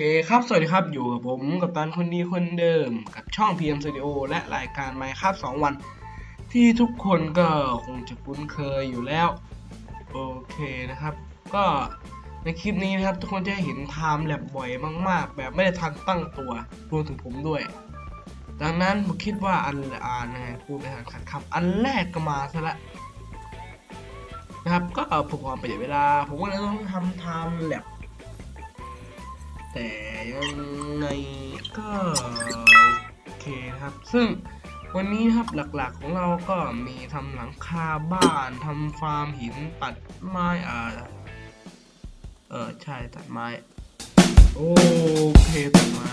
เคครับ สวัสดีครับ อยู่กับผมกับตันคนดีคนเดิม กับช่อง PM Studio และรายการ Minecraft 2วัน ที่ทุกคนก็คงจะคุ้นเคยอยู่แล้ว โอเคนะครับ ก็ในคลิปนี้นะครับ ทุกคนจะเห็นไทม์แลบบ่อยมาก ๆ แบบไม่ได้ทันตั้งตัวรวมถึงผมด้วย ดังนั้นผมคิดว่าอันอ่านยังไงพูดไม่ทันขัดคำอันแรกก็มาซะละนะครับก็เอาผมความประหยัดเวลา ผมก็เลยต้องทำไทม์แลบ แต่ยังไงก็โอเคครับ ซึ่งวันนี้ครับหลักๆของเราก็มีทำหลังคาบ้านทำฟาร์มหินตัดไม้อ่าเออใช่ตัดไม้ โอเคตัดไม้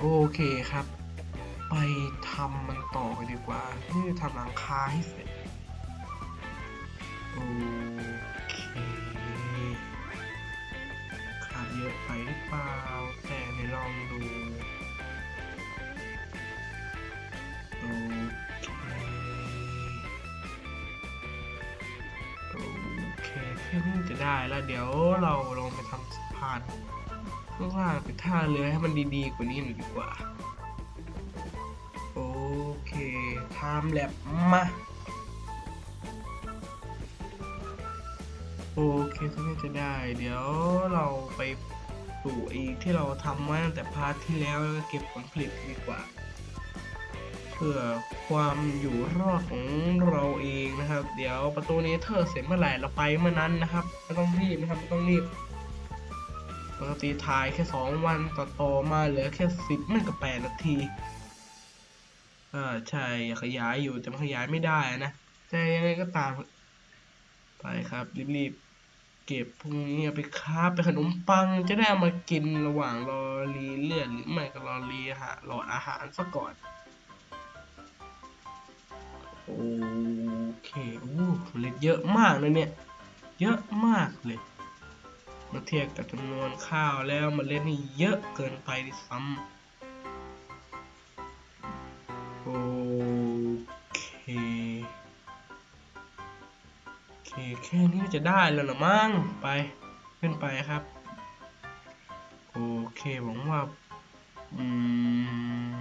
โอเคครับ ไปทำมันต่อกันดีกว่าเพื่อทำหลังคาให้เสร็จ ขาดเยอะไปหรือเปล่า แต่ในลองดูโอเคโอเคแค่นี้จะได้แล้วเดี๋ยวเราลองไปทำสะพานข้างล่างเป็นท่าเรือให้มันดีๆกว่านี้หน่อยดีกว่า โอเคไทม์แลบมา โอเคทุกท่านจะได้ เดี๋ยวเราไปปลูกอีกที่เราทำไว้ตั้งแต่พาร์ทที่แล้วแล้วก็เก็บผลผลิตดีกว่า เพื่อความอยู่รอดของเราเองนะครับ เดี๋ยวประตูเนเธอเสร็จเมื่อไหร่เราไปเมื่อนั้นนะครับไม่ต้องรีบนะครับไม่ต้องรีบปกติถ่ายแค่สองวันต่อต่อมาเหลือแค่สิบไม่กับแปดนาทีอ่าใช่อยากขยายอยู่แต่มันขยายไม่ได้นะแต่ยังไงก็ตาม ไปครับรีบๆ เก็บพวกนี้ไปคาไปขนมปังจะได้เอามากินระหว่างรอรีเลือดหรือไม่ก็รอรีอาหารรออาหารซะก่อนโอเคโอ้เล็ดเยอะมากเลยเนี่ย เยอะมากเลยมาเทียบกับจำนวนข้าวแล้วเมันเล่นนี่เยอะเกินไปด้วยซ้ำโอ แค่นี้จะได้แล้วหรอมั้งไปขึ้นไปครับ โอเคหวังว่าอื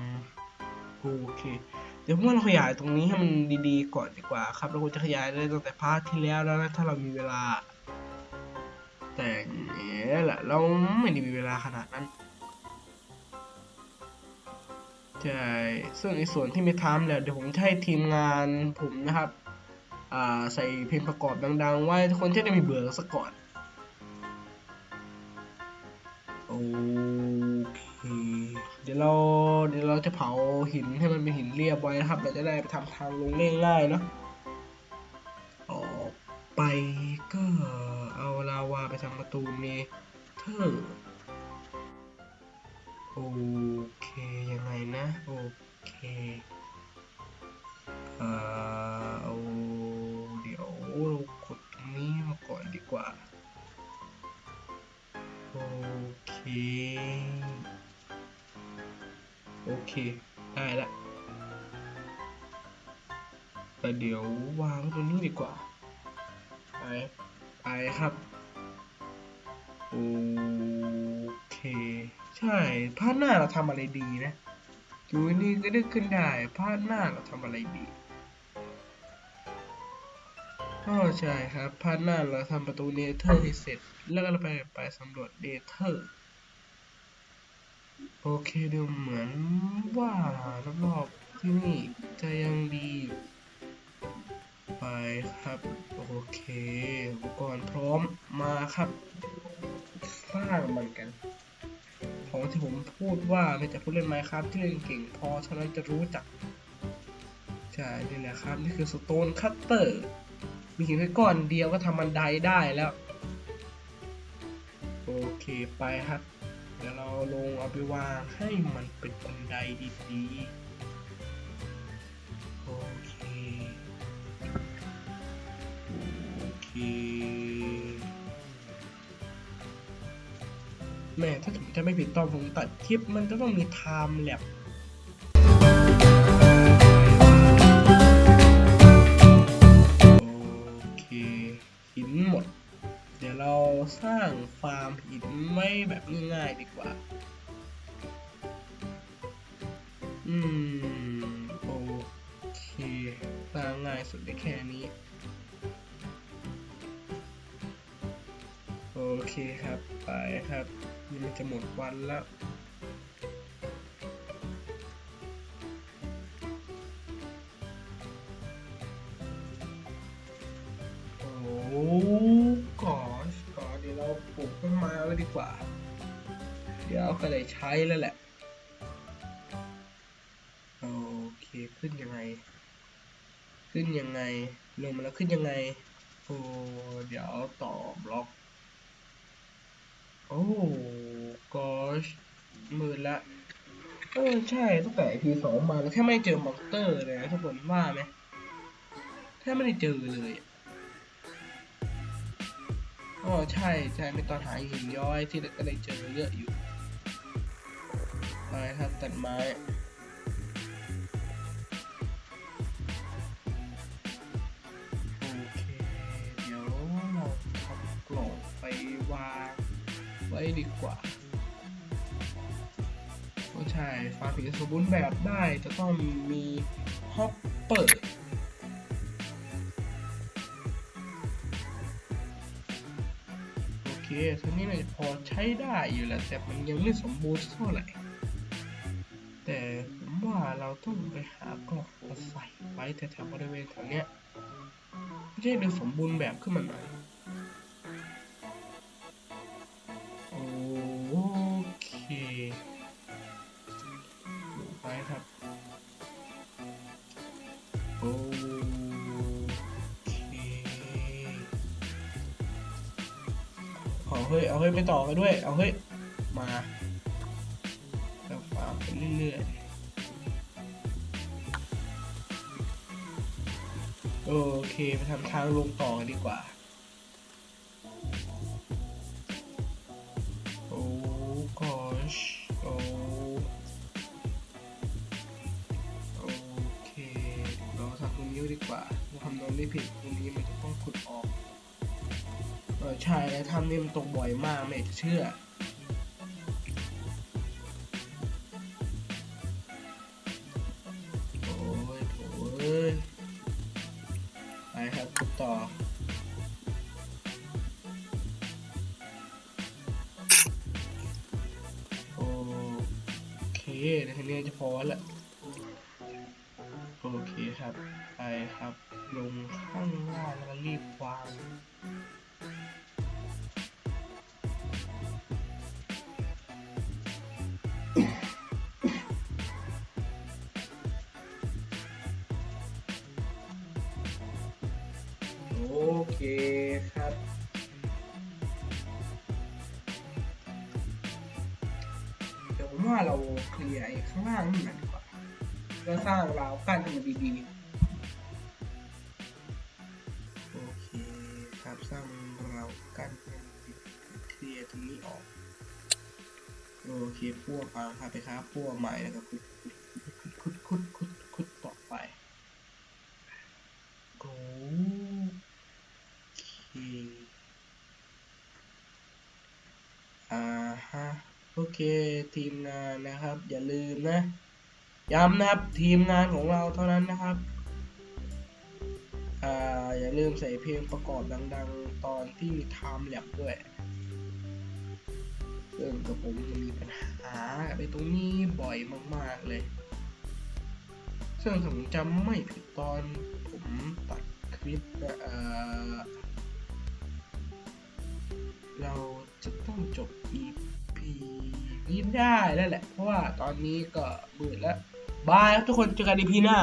มโอเค เดี๋ยวพวกเราขยายตรงนี้ให้มันดีๆก่อนดีกว่าครับ เราควรจะขยายได้ตั้งแต่พาร์ทที่แล้วแล้วนะถ้าเรามีเวลา แต่เนี่ยแหละเราไม่ได้มีเวลาขนาดนั้นใช่ซึ่งในส่วนที่ไม่ทำแล้วเดี๋ยวผมจะให้ทีมงานผมนะครับ ใส่เพลงประกอบดัง ๆ ไว้ทุกคนจะได้ไม่เบื่อซะก่อน โอเค เดี๋ยวเราเดี๋ยวเราจะเผาหินให้มันเป็นหินเรียบไว้นะครับเราจะได้ไปทำทางลงง่ายๆเนาะออกไปก็เอาลาวาไปทำประตูเนเธอร์โอเคยังไงนะ โอเค เอ่อ ก่อนดีกว่า โอเค โอเค ได้ละแต่เดี๋ยววางตรงนี้ดีกว่า ไป ไปครับ โอเค ใช่พาร์ทหน้าเราทำอะไรดีนะอยู่นี่ก็นึกขึ้นได้พาร์ทหน้าเราทำอะไรดี อ๋อใช่ครับพาร์ทหน้าเราทำประตูเนเธอร์ให้เสร็จ แล้วก็เราไปไปสำรวจเนเธอร์โอเคดูเหมือนว่ารอบๆที่นี่จะยังดี ไปครับ โอเคอุปกรณ์พร้อมมาครับ สร้างมันกัน ของที่ผมพูดว่าไม่จากผู้เล่นไมครับที่เล่นเก่งพอเท่านั้นจะรู้จัก ใช่ นี่แหละครับ นี่คือสโตนคัตเตอร์ มีหินแค่ก้อนเดียวก็ทำบันไดได้แล้ว โอเคไปครับ เดี๋ยวเราลงเอาไปวางให้มันเป็นบันไดดีๆ โอเค โอเคแม่ถ้าผมจะไม่ผิดตอนผมตัดคลิปมันจะต้องมีไทม์แลป ดีกว่า อืม โอเคสร้างง่ายสุดได้แค่นี้ โอเคครับ ไปครับมันจะหมดวันแล้วโอ้ก่อนก่อนเดี๋ยวเราปลูกต้นไม้ไว้ดีกว่า ดี๋ยวก็ได้ใช้แล้วแหละ โอเคขึ้นยังไง ขึ้นยังไง ลงมาแล้วขึ้นยังไง โอ้เดี๋ยวต่อบล็อก โอ้กอชมืดละเออใช่ตั้งแต่ EP สองมาแล้วแค่ไม่เจอมอนเตอร์เลยนะทุกคนว่าไหมแค่ไม่ได้เจอเลยอ๋อใช่ใช่เป็นตอนหาหินย้อยที่ก็ได้เจอเยอะอยู่ ไปครับตัดไม้โอเคเดี๋ยวเราทำกล่องไปวางไว้ดีกว่าก็ใช่ฟาร์มถึงจะสมบูรณ์แบบได้จะต้องมีฮอปเปอร์โอเคทีนี้น่าจะพอใช้ได้อยู่แหละแต่มันยังไม่สมบูรณ์เท่าไหร่ แต่ผมว่าเราต้องไปหากล่องมาใส่ไว้แถวๆบริเวณแถวเนี้ยไม่ใช่ดูสมบูรณ์แบบขึ้นมาหน่อยโอเคไปครับ โอเคเอาเฮ้ย เอาเฮ้ยไปต่อกันด้วย เอาเฮ้ย เรื่อยๆ โอเคไปทำทางลงต่อกันดีกว่า โอ้กอชโอ้โอเค เราทำตรงนี้ดีกว่าเราทำตรงนี้ผิดตรงนี้มันจะต้องขุดออก เออใช่แล้วทำนี่มันตกบ่อยมากไม่เชื่อ เคเดี๋ยวทีนี้จะพอแล้วโอเคครับ ไปครับ ลงข้างล่างแล้วรีบวาง ลียไอ้ข้างล่างนี่มันดีกว่า แล้วสร้างราวกั้นให้มันดีๆ โอเคครับสร้างราวกั้นเคลียร์ตรงนี้ออก โอเคพวกเอาครับไปครับพวกใหม่นะครับคุดคุดคุดคุดคุดต่อไปโอเคอ่าฮะ โอ เคทีมงานนะครับ อย่าลืมนะ ย้ำนะครับทีมงานของเราเท่านั้นนะครับอ่าอย่าลืมใส่เพลงประกอบดัง ๆ ตอนที่มีไทม์แลปด้วยเรื่องกับผมจะมีปัญหาไปตรงนี้บ่อยมาก ๆ เลย ซึ่งผมจำไม่ผิดตอนผมตัดคลิปเเราจะต้องจบ EP ยิ้มได้แล้วแหละ เพราะว่าตอนนี้ก็เบื่อแล้ว บายครับทุกคนเจอกัน EP หน้า